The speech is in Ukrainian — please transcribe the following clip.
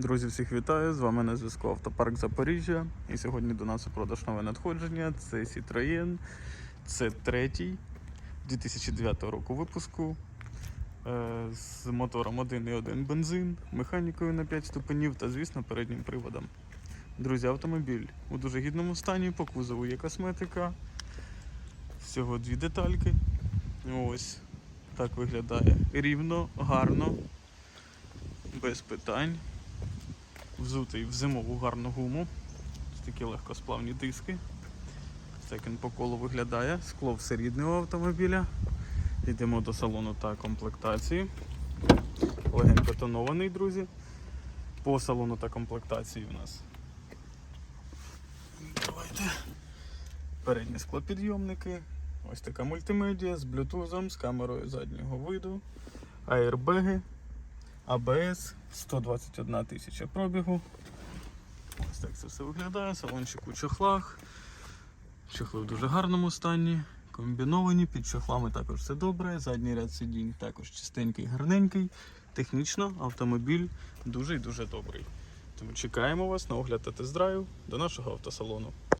Друзі, всіх вітаю! З вами на зв'язку Автопарк Запоріжжя. І сьогодні до нас у продаж нове надходження. Це Citroën. Це третій 2009 року випуску. е, З мотором 1.1 бензин, механікою на 5 ступенів та, звісно, переднім приводом. Друзі, автомобіль у дуже гідному стані, по кузову є косметика. Всього дві детальки. Ось так виглядає рівно, гарно, без питань взутий в зимову гарну гуму. Ось такі легкосплавні диски. Так він по колу виглядає. Скло все рідне автомобіля. Йдемо до салону та комплектації. Легенько тонований, друзі. По салону та комплектації у нас. Давайте. Передні склопідйомники. Ось така мультимедіа з блютузом, з камерою заднього виду, аербеги, АБС, 121 тисяча пробігу. Ось так це все виглядає. Салончик у чохлах. Чохли в дуже гарному стані. Комбіновані, під чохлами також все добре. Задній ряд сидінь також чистенький, гарненький. Технічно автомобіль дуже і дуже добрий. Тому чекаємо вас на огляд та тест-драйв до нашого автосалону.